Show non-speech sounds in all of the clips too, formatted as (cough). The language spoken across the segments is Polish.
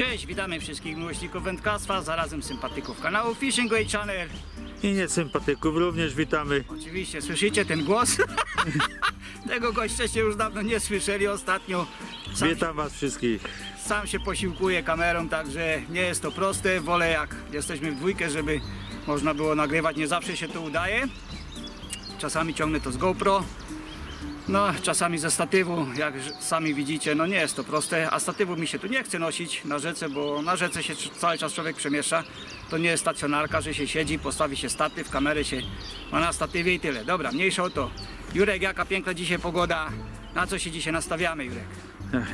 Cześć, witamy wszystkich miłośników wędkarstwa, zarazem sympatyków kanału Fishing Way Channel. I niesympatyków również witamy. Oczywiście słyszycie ten głos? (laughs) Tego gościa już dawno nie słyszeli ostatnio. Sam, Witam was wszystkich. sam się posiłkuje kamerą, także nie jest to proste. Wolę jak jesteśmy w dwójkę, żeby można było nagrywać. Nie zawsze się to udaje. Czasami ciągnę to z GoPro. No, czasami ze statywu, jak sami widzicie, no nie jest to proste, a statywu mi się tu nie chce nosić na rzece, bo na rzece się cały czas człowiek przemieszcza. To nie jest stacjonarka, że się siedzi, postawi się statyw, kamerę się ma na statywie i tyle. Dobra, mniejsza o to. Jurek, jaka piękna dzisiaj pogoda. Na co się dzisiaj nastawiamy, Jurek?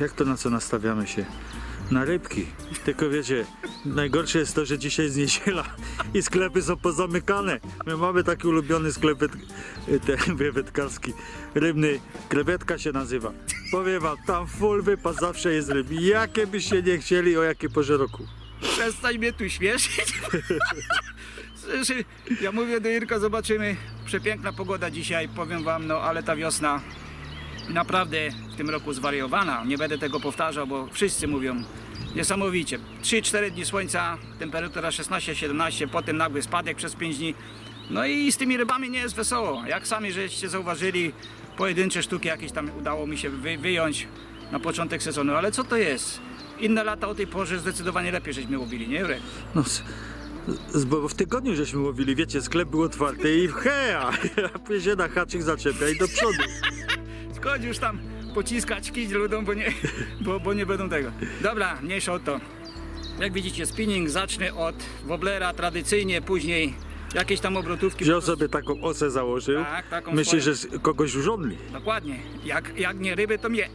Jak to na co nastawiamy się? Na rybki. Tylko wiecie, najgorsze jest to, że dzisiaj jest niedziela (laughs) i sklepy są pozamykane. My mamy taki ulubiony sklep wędkarski, (laughs) rybny, krewetka się nazywa. Powiem wam, tam full wypas zawsze jest ryb. Jakie byście nie chcieli, o jakiej porze roku. Przestań mnie tu śmieszyć. (laughs) Ja mówię do Irka, zobaczymy. Przepiękna pogoda dzisiaj, powiem wam, no ale ta wiosna naprawdę tym roku zwariowana. Nie będę tego powtarzał, bo wszyscy mówią niesamowicie. 3-4 dni słońca, temperatura 16-17, potem nagły spadek przez 5 dni. No i z tymi rybami nie jest wesoło. Jak sami żeście zauważyli, pojedyncze sztuki jakieś tam udało mi się wy, wyjąć na początek sezonu. Ale co to jest? Inne lata o tej porze zdecydowanie lepiej żeśmy łowili, nie Jurek? No, bo w tygodniu żeśmy łowili, wiecie, sklep był otwarty i hea, się (laughs) na haczyk zaczepia i do przodu. (laughs) Chodź już tam pociskać kić ludziom, bo nie, (laughs) bo, bo nie będą tego. Dobra, mniejsza o to. Jak widzicie, spinning zacznę od woblera tradycyjnie, później jakieś tam obrotówki. Wziął sobie taką osę założył. Tak, taką Myśli, swoją. że kogoś urządli. Dokładnie. Jak, jak nie ryby, to mnie.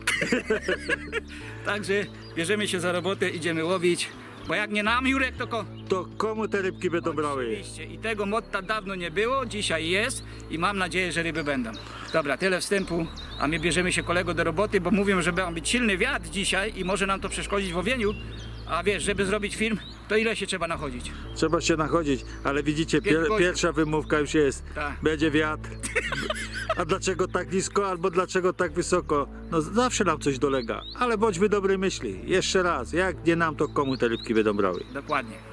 (laughs) Także bierzemy się za robotę, idziemy łowić. Bo jak nie nam, Jurek, to ko... To komu te rybki będą brały? Oczywiście. I tego motta dawno nie było, dzisiaj jest i mam nadzieję, że ryby będą. Dobra, tyle wstępu, a my bierzemy się kolego do roboty, bo mówią, że ma być silny wiatr dzisiaj i może nam to przeszkodzić w łowieniu. A wiesz, żeby zrobić film, to ile się trzeba nachodzić? Trzeba się nachodzić, ale widzicie, Pięć pier, godzin. pierwsza wymówka już jest. Tak. Będzie wiatr. (laughs) A dlaczego tak nisko, albo dlaczego tak wysoko? No zawsze nam coś dolega. Ale bądźmy dobrej myśli. Jeszcze raz, jak nie nam, to komu te rybki będą brały? Dokładnie.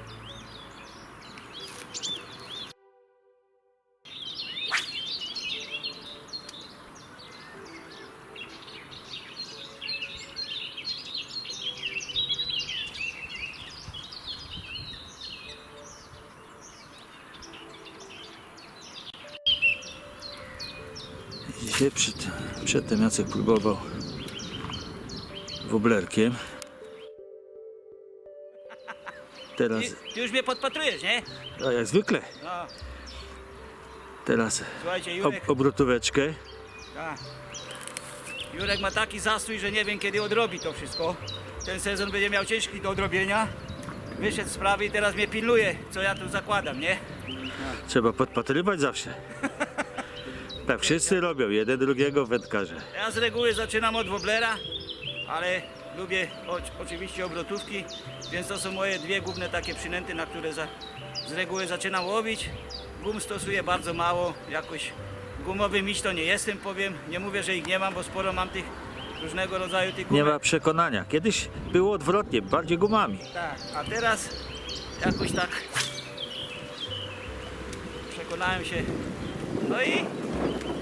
Przed, przedtem Jacek próbował woblerkiem. Teraz, ty już mnie podpatrujesz, nie? a jak zwykle, No, teraz słuchajcie, ob, Jurek, obrotóweczkę. Jurek ma taki zastój, że nie wiem kiedy odrobi to wszystko. Ten sezon będzie miał ciężki do odrobienia. Wyszedł z sprawy i teraz mnie pilnuje, co ja tu zakładam, nie? Trzeba podpatrywać zawsze. (laughs) Tak wszyscy robią, jeden drugiego wędkarze. Ja z reguły zaczynam od woblera, ale lubię o, oczywiście obrotówki, więc to są moje dwie główne takie przynęty, na które za, z reguły zaczynam łowić. Gum stosuję bardzo mało, jakoś gumowy miś to nie jestem, powiem. Nie mówię, że ich nie mam, bo sporo mam tych różnego rodzaju tych Nie ma przekonania. Kiedyś było odwrotnie, bardziej gumami. Tak, a teraz jakoś tak przekonałem się. No i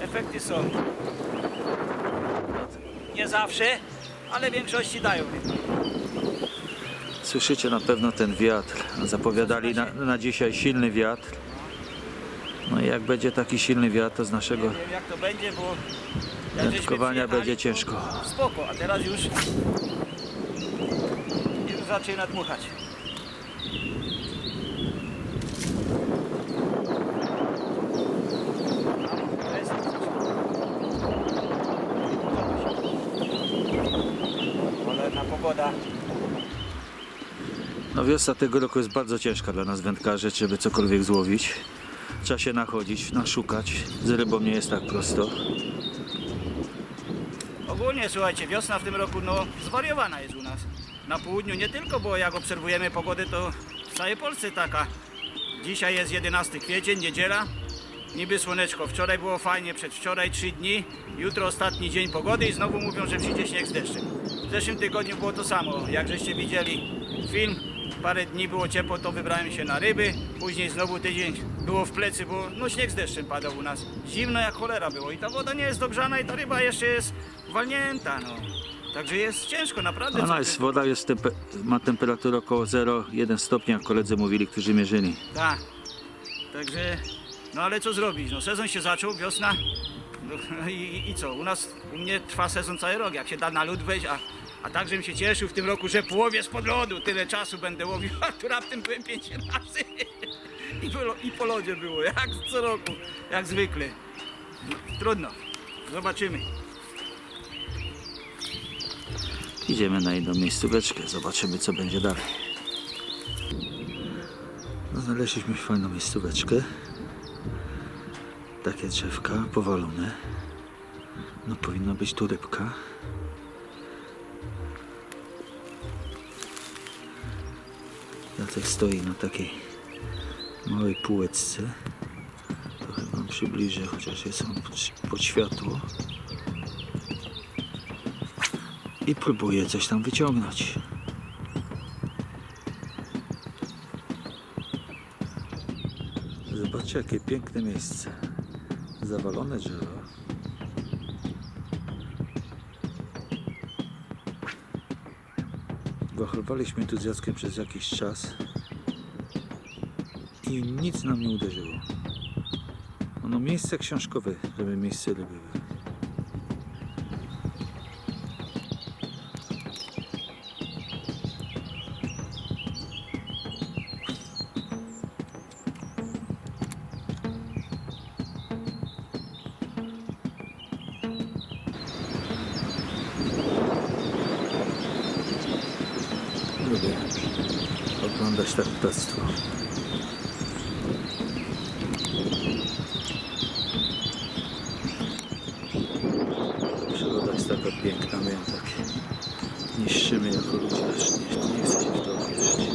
efekty są. Nie zawsze, ale w większości dają. Słyszycie na pewno ten wiatr. Zapowiadali na, na dzisiaj silny wiatr. No i jak będzie taki silny wiatr, to z Nie naszego wiem jak to będzie, bo jak żeśmy wędkowania przyjechali, będzie to ciężko. Spoko, a teraz już już zaczyna dmuchać. Cholerna pogoda. No wiosna tego roku jest bardzo ciężka dla nas wędkarzy, żeby cokolwiek złowić. Trzeba się nachodzić, naszukać. Z rybą nie jest tak prosto. Ogólnie słuchajcie, wiosna w tym roku no zwariowana jest u nas. Na południu nie tylko, bo jak obserwujemy pogodę to w całej Polsce taka. Dzisiaj jest 11 kwiecień, niedziela. Niby słoneczko. Wczoraj było fajnie, przedwczoraj 3 dni. Jutro ostatni dzień pogody i znowu mówią, że przyjdzie śnieg z deszczem. W zeszłym tygodniu było to samo. Jak żeście widzieli, film. Parę dni było ciepło, to wybrałem się na ryby. Później znowu tydzień było w plecy, bo no śnieg z deszczem padał u nas. Zimno jak cholera było i ta woda nie jest dogrzana i ta ryba jeszcze jest walnięta, no. Także jest ciężko, naprawdę. Ona jest, woda jest tempe, ma temperaturę około 0,1 stopnia, jak koledzy mówili, którzy mierzyli. Tak. Także, no ale co zrobić? No sezon się zaczął, wiosna. No, i, i co? U nas, u mnie trwa sezon cały rok. Jak się da na lód wejść, a, a tak, żebym się cieszył w tym roku, że połowie spod lodu. Tyle czasu będę łowił, (laughs) a tu raptem byłem pięć razy. I lo- I po lodzie było, jak co roku, jak zwykle. No, trudno. Zobaczymy. Idziemy na jedną miejscóweczkę, zobaczymy co będzie dalej. No, znaleźliśmy fajną miejscóweczkę. Takie drzewka powalone. No powinna być tu rybka. Jacek stoi na takiej małej półeczce. Trochę wam przybliżę, chociaż jest on pod, pod światło. I próbuje coś tam wyciągnąć. Zobaczcie, jakie piękne miejsce. Zawalone drzewa. Wachlowaliśmy tu z Jackiem przez jakiś czas i nic nam nie uderzyło. Ono miejsce książkowe, żeby miejsce ryby były. Lubię oglądać tak ptactwo. Przyroda taka piękna, my ją tak niszczymy jako ludzie, aż nie, nie chce się w to wierzyć.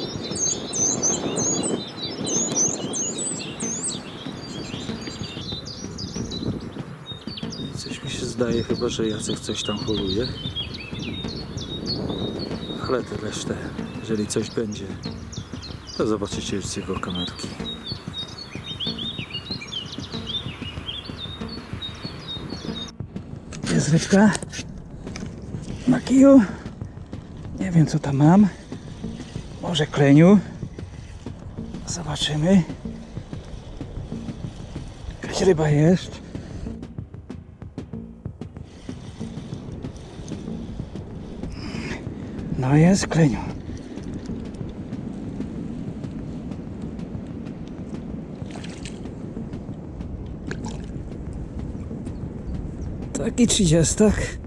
Coś mi się zdaje chyba, że Jacek coś tam holuje. Ale tę resztę, jeżeli coś będzie, to zobaczycie już z jego kamerki. Rybka na kiju. Nie wiem co tam mam. Może kleniu. Zobaczymy. Jakaś ryba jest. No jest kleniu. Taki trzydziestak.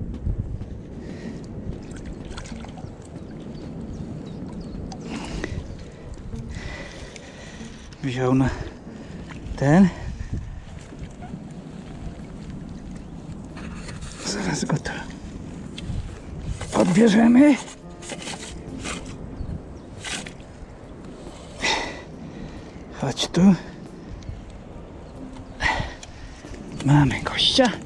Wziął na ten. Zaraz go tu odbierzemy. Chodź tu. Mamy gościa.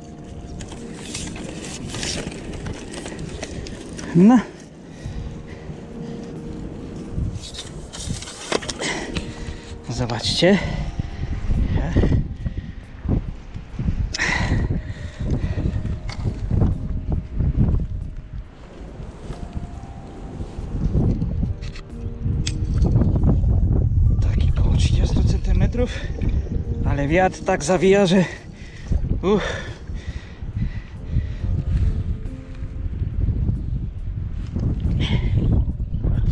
No. Zobaczcie. Taki koło 30 cm, ale wiatr tak zawija, że uff,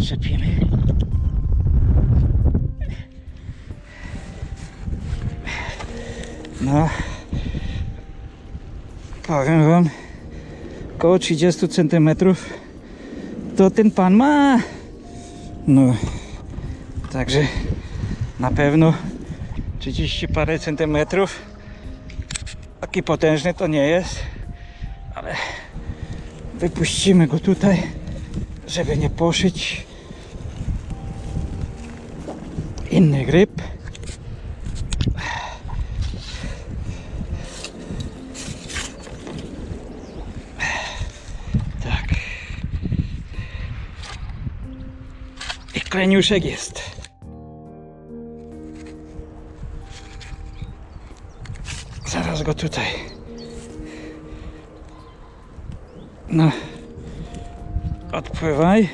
Odczepimy. No. Powiem wam, około 30 cm to ten pan ma. No. Także na pewno 30 parę centymetrów. Taki potężny to nie jest, ale wypuścimy go tutaj żeby nie poszyć innych ryb. Tak. I Kleniuszek jest. Zaraz go tutaj. No. Odpływaj.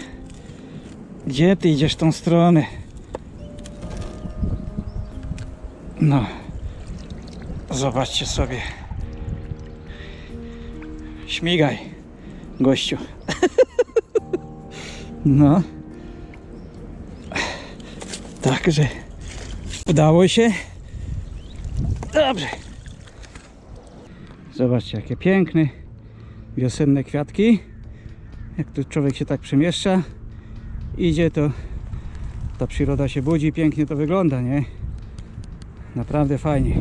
Gdzie ty idziesz tą stronę? No. Zobaczcie sobie. Śmigaj, gościu. (laughs) No. Także udało się. Dobrze. Zobaczcie, jakie piękne wiosenne kwiatki. Jak tu człowiek się tak przemieszcza, idzie, to ta przyroda się budzi, pięknie to wygląda, nie? Naprawdę fajnie.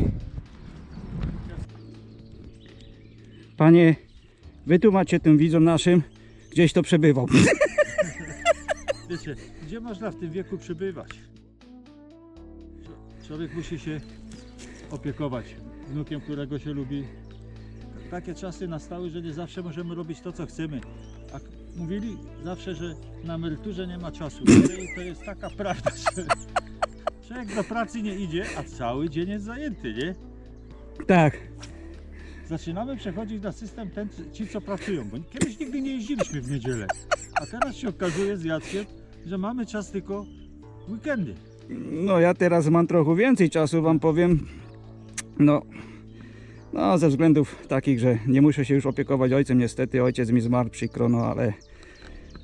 Panie, wytłumaczcie tym widzom naszym, gdzieś to przebywał. (laughs) Wiecie, gdzie można w tym wieku przybywać? Człowiek musi się opiekować wnukiem, którego się lubi. Takie czasy nastały, że nie zawsze możemy robić to, co chcemy. A mówili zawsze, że na emeryturze nie ma czasu. (laughs) I to jest taka prawda, że człowiek do pracy nie idzie, a cały dzień jest zajęty, nie? Tak, Zaczynamy przechodzić na system ten, ci co pracują, bo kiedyś nigdy nie jeździliśmy w niedzielę. A teraz się okazuje z Jackiem, że mamy czas tylko w weekendy. no ja teraz mam trochę więcej czasu, wam powiem. No, no ze względów takich, że nie muszę się już opiekować ojcem, niestety ojciec mi zmarł przykro, no ale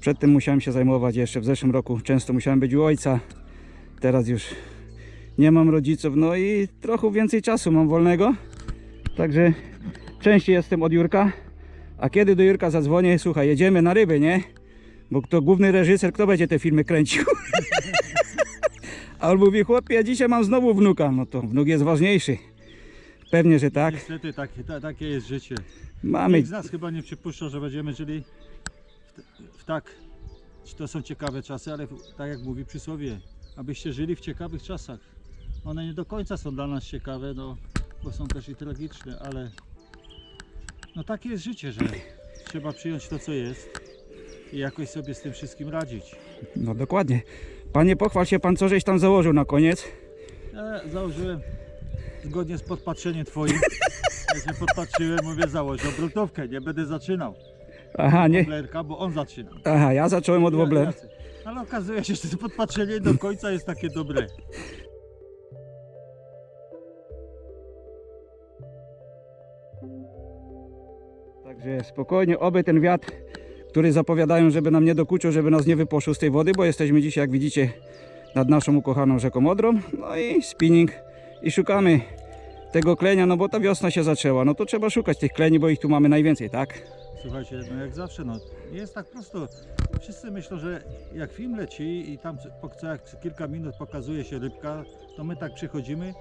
przedtem musiałem się zajmować jeszcze w zeszłym roku, często musiałem być u ojca. Teraz już nie mam rodziców, no i trochę więcej czasu mam wolnego. Także częściej jestem od Jurka. A kiedy do Jurka zadzwonię, słuchaj, jedziemy na ryby, nie? Bo kto główny reżyser, kto będzie te filmy kręcił? (laughs) A on mówi, chłopie, ja dzisiaj mam znowu wnuka. No to wnuk jest ważniejszy. Pewnie, że tak. Niestety takie, ta, takie jest życie. Mamy. Nikt z nas chyba nie przypuszcza, że będziemy żyli w, w tak, to są ciekawe czasy, ale tak jak mówi przysłowie, abyście żyli w ciekawych czasach. One nie do końca są dla nas ciekawe, no, bo są też i tragiczne, ale no takie jest życie, że trzeba przyjąć to, co jest i jakoś sobie z tym wszystkim radzić. No dokładnie. Panie, pochwal się pan, co żeś tam założył na koniec. Ja założyłem zgodnie z podpatrzeniem twoim. (laughs) Jak się podpatrzyłem, mówię założę obrotówkę, nie będę zaczynał. Aha, nie. Blerka, bo on zaczyna. Aha, ja zacząłem od wobler. Jacy. Ale okazuje się, że to podpatrzenie do końca jest takie dobre. Także spokojnie, oby ten wiatr, który zapowiadają, żeby nam nie dokuczył, żeby nas nie wyposzył z tej wody, bo jesteśmy dzisiaj, jak widzicie, nad naszą ukochaną rzeką Odrą. No i spinning i szukamy tego klenia, no bo ta wiosna się zaczęła. No to trzeba szukać tych kleni, bo ich tu mamy najwięcej, tak? Słuchajcie, no jak zawsze, no nie jest tak prosto. Wszyscy myślą, że jak film leci i tam po co kilka minut pokazuje się rybka, to my tak przychodzimy,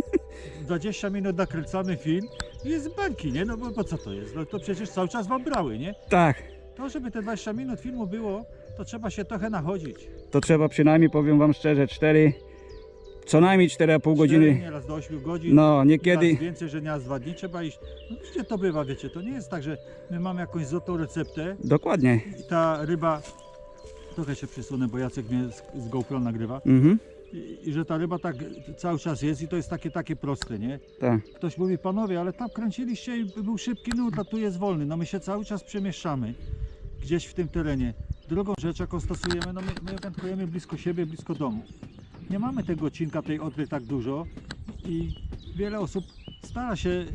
(laughs) 20 minut nakręcamy film jest bańki, nie? No bo po co to jest? No to przecież cały czas wam brały, nie? Tak. To, żeby te 20 minut filmu było, to trzeba się trochę nachodzić. To trzeba przynajmniej, powiem wam szczerze, 4, co najmniej 4,5 Cztery, godziny. Nieraz do 8 godzin. No, niekiedy. Raz więcej, że nieraz dwa dni trzeba iść. No przecież to bywa, wiecie, to nie jest tak, że my mamy jakąś złotą receptę Dokładnie. i ta ryba, trochę się przesunę, bo Jacek mnie z, z GoPro nagrywa, Mhm. I, i że ta ryba tak cały czas jest i to jest takie, takie proste, nie? Tak. Ktoś mówi, panowie, ale tam kręciliście i był szybki nurt, a tu jest wolny. No my się cały czas przemieszczamy gdzieś w tym terenie. Drugą rzecz, jaką stosujemy, no my, my wędkujemy blisko siebie, blisko domu. Nie mamy tego odcinka tej odry tak dużo i wiele osób stara się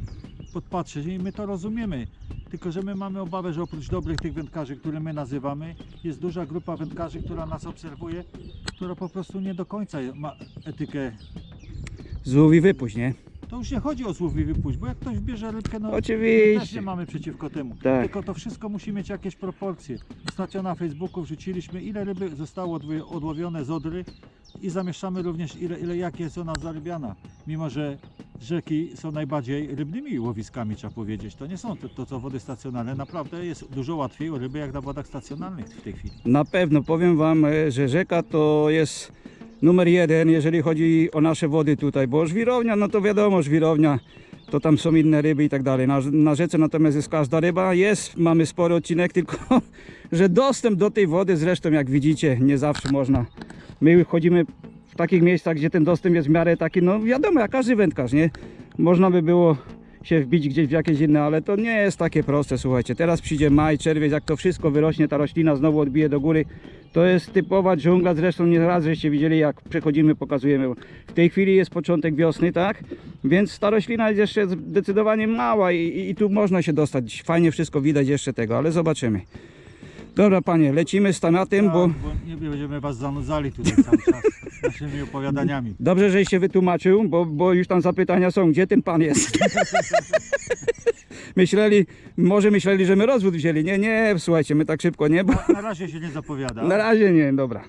podpatrzeć i my to rozumiemy. Tylko, że my mamy obawę, że oprócz dobrych tych wędkarzy, które my nazywamy, jest duża grupa wędkarzy, która nas obserwuje, która po prostu nie do końca ma etykę Złów i wypuść, nie? To już nie chodzi o słów i wypuść, bo jak ktoś bierze rybkę, no Oczywiście. też nie mamy przeciwko temu. Tak. Tylko to wszystko musi mieć jakieś proporcje. Ostatnio na Facebooku wrzuciliśmy ile ryby zostało odłowione z Odry i zamieszczamy również ile, ile jakie jest ona zarybiana. Mimo, że rzeki są najbardziej rybnymi łowiskami, trzeba powiedzieć. To nie są to, to co wody stacjonarne. Naprawdę jest dużo łatwiej o ryby jak na wodach stacjonarnych w tej chwili. Na pewno powiem Wam, e, że rzeka to jest numer jeden, jeżeli chodzi o nasze wody tutaj, bo żwirownia, no to wiadomo, żwirownia to tam są inne ryby i tak dalej. Na, na rzece natomiast jest każda ryba. Jest, mamy spory odcinek, (laughs) tylko że dostęp do tej wody zresztą jak widzicie nie zawsze można. My chodzimy w takich miejscach, gdzie ten dostęp jest w miarę taki, no wiadomo, jak każdy wędkarz, nie? Można by było się wbić gdzieś w jakieś inne, ale to nie jest takie proste, słuchajcie. Teraz przyjdzie maj, czerwiec, jak to wszystko wyrośnie, ta roślina znowu odbije do góry. To jest typowa dżungla, zresztą nie raz żeście widzieli, jak przechodzimy, pokazujemy. W tej chwili jest początek wiosny, tak? Więc ta roślina jest jeszcze zdecydowanie mała i, i, i tu można się dostać. Fajnie wszystko widać jeszcze tego, ale zobaczymy. Dobra panie, lecimy z tematem, bo... Tak, bo nie będziemy was zanudzali tutaj cały czas naszymi opowiadaniami. Dobrze, żeś się wytłumaczył, bo, bo już tam zapytania są, gdzie ten pan jest? (laughs) myśleli, może myśleli, że my rozwód wzięli. Nie, nie, słuchajcie, my tak szybko nie, bo no, Na, razie się nie zapowiada. na razie nie, dobra.